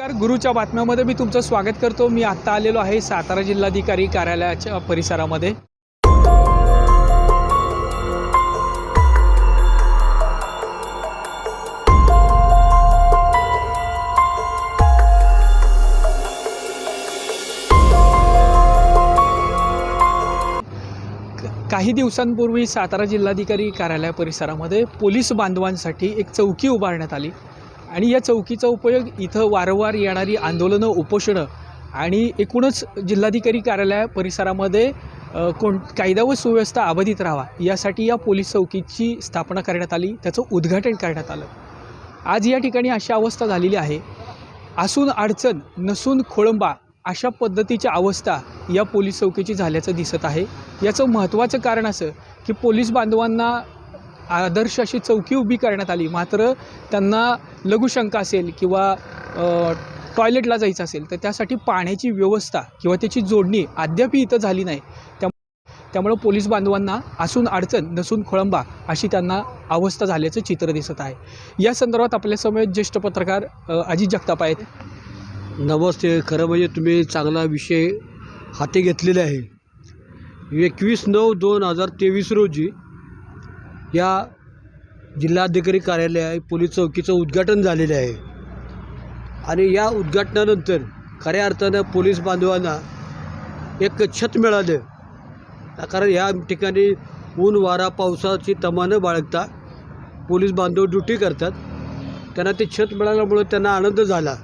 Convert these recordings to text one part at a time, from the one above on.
नमस्कार गुरुच्या बातम्यामध्ये मी तुमचं स्वागत करतो. मी आत्ता आलेलो आहे सातारा जिल्हाधिकारी कार्यालयाच्या परिसरामध्ये. काही दिवसांपूर्वी सातारा जिल्हाधिकारी कार्यालय परिसरामध्ये पोलीस बांधवांसाठी एक चौकी उभारण्यात आली. आणि या चौकीचा उपयोग इथं वारंवार येणारी आंदोलनं उपोषणं आणि एकूणच जिल्हाधिकारी कार्यालय परिसरामध्ये कोण कायदा व सुव्यवस्था अबाधित राहावा यासाठी या पोलीस चौकीची स्थापना करण्यात आली. त्याचं उद्घाटन करण्यात आलं. आज या ठिकाणी अशी अवस्था झालेली आहे. असून अडचण नसून खोळंबा अशा पद्धतीची अवस्था या पोलीस चौकीची झाल्याचं दिसत आहे. याचं महत्त्वाचं कारण असं की पोलीस बांधवांना आदर्श अशी चौकी उभी करण्यात आली. मात्र त्यांना लघुशंका असेल किंवा टॉयलेटला जायचं असेल तर त्यासाठी पाण्याची व्यवस्था किंवा त्याची जोडणी अद्याप इथं झाली नाही. त्या त्यामुळं पोलीस बांधवांना असून अडचण नसून खोळंबा अशी त्यांना अवस्था झाल्याचं चित्र दिसत आहे. या संदर्भात आपल्यासमोर ज्येष्ठ पत्रकार अजित जगताप आहेत. नमस्ते. खरं म्हणजे तुम्ही चांगला विषय हाती घेतलेला आहे. एकवीस नऊ दोन हजार तेवीस रोजी या जिल्हाधिकारी कार्यालय पोलीस चौकीचं उद्घाटन झालेलं आहे. आणि या उद्घाटनानंतर खऱ्या अर्थानं पोलीस बांधवांना एक छत मिळालं. कारण या ठिकाणी ऊन वारा पावसाची तमानं बाळगता पोलीस बांधव ड्युटी करतात. त्यांना ते छत मिळाल्यामुळं त्यांना आनंद झाला.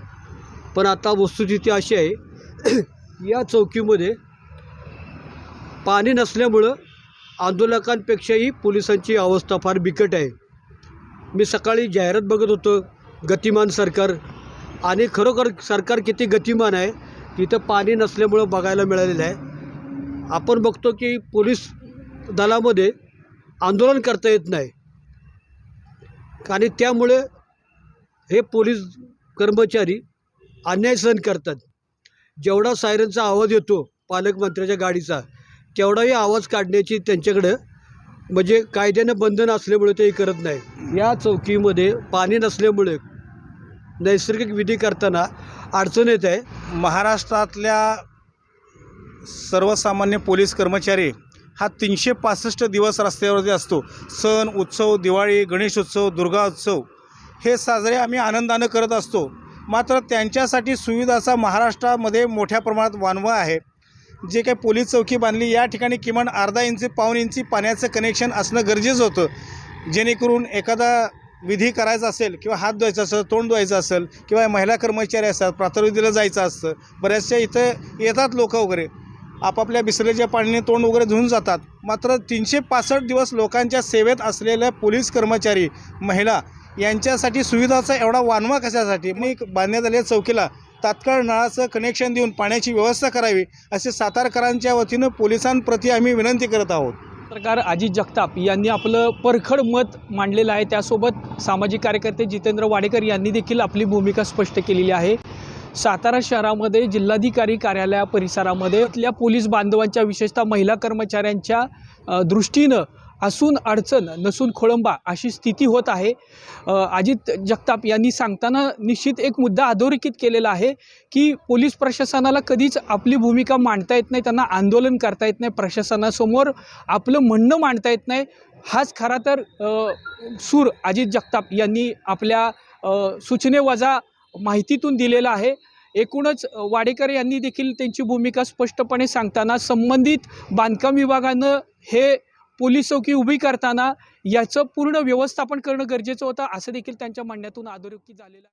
पण आता वस्तुस्थिती अशी आहे या चौकीमध्ये पाणी नसल्यामुळं आंदोलकांपेक्षाही पोलिसांची अवस्था फार बिकट आहे. मी सकाळी जाहिरात बघत होतो गतिमान सरकार. आणि खरोखर सरकार किती गतिमान आहे तिथं पाणी नसल्यामुळं बघायला मिळालेलं आहे. आपण बघतो की पोलीस दलामध्ये आंदोलन करता येत नाही. आणि त्यामुळे हे पोलीस कर्मचारी अन्याय सहन करतात. जेवढा सायरनचा आवाज येतो पालकमंत्र्याच्या गाडीचा तेवढाही आवाज काढण्याची त्यांच्याकडं म्हणजे कायद्यानं बंधन असल्यामुळे ते करत नाही. या चौकीमध्ये पाणी नसल्यामुळे नैसर्गिक विधी करताना अडचण येत आहे. महाराष्ट्रातल्या सर्वसामान्य पोलीस कर्मचारी हा तीनशे पासष्ट दिवस रस्त्यावरती असतो. सण उत्सव दिवाळी गणेशोत्सव दुर्गा उत्सव हे साजरे आम्ही आनंदानं करत असतो. मात्र त्यांच्यासाठी सुविधाचा महाराष्ट्रामध्ये मोठ्या प्रमाणात वानवा आहे. जे काही पोलीस चौकी बांधली या ठिकाणी किमान अर्धा इंची पाऊण इंची पाण्याचं कनेक्शन असणं गरजेचं होतं. जेणेकरून एखादा विधी करायचा असेल किंवा हात धुवायचा असेल तोंड धुवायचं असेल किंवा महिला कर्मचारी असतात प्रातर्विधीला जायचं असतं बऱ्याचशा इथं येतात लोक वगैरे. आपापल्या बिसलेच्या पाण्याने तोंड वगैरे धुवून जातात. मात्र तीनशे पासष्ट दिवस लोकांच्या सेवेत असलेल्या पोलीस कर्मचारी महिला यांच्यासाठी सुविधाचा एवढा वानवा कशासाठी? मी बांधण्यात आलेल्या चौकीला तात्काळ नळाचं कनेक्शन देऊन पाण्याची व्यवस्था करावी असे सातारकरांच्या वतीनं पोलिसांप्रती आम्ही विनंती करत आहोत. पत्रकार अजित जगताप यांनी आपलं परखड मत मांडलेलं आहे. त्यासोबत सामाजिक कार्यकर्ते जितेंद्र वाडेकर यांनी देखील आपली भूमिका स्पष्ट केलेली आहे. सातारा शहरामध्ये जिल्हाधिकारी कार्यालया परिसरामध्ये इथल्या पोलीस बांधवांच्या विशेषतः महिला कर्मचाऱ्यांच्या दृष्टीनं असून अडचण नसून खोळंबा अशी स्थिती होत आहे. अजित जगताप यांनी सांगताना निश्चित एक मुद्दा अधोरेखित केलेला आहे की पोलीस प्रशासनाला कधीच आपली भूमिका मांडता येत नाही त्यांना आंदोलन करता येत नाही प्रशासनासमोर. आपलं म्हणणं मांडता येत नाही. हाच खरा तर सूर अजित जगताप यांनी आपल्या सूचनेवजा माहितीतून दिलेला आहे. एकूणच वाडेकर यांनी देखील त्यांची भूमिका स्पष्टपणे सांगताना संबंधित बांधकाम विभागानं हे पोलीस चौकी उभी करताना याचं पूर्ण व्यवस्थापन करणं गरजेचं होतं असं देखील त्यांच्या म्हणण्यातून अधोरेखित झालेलं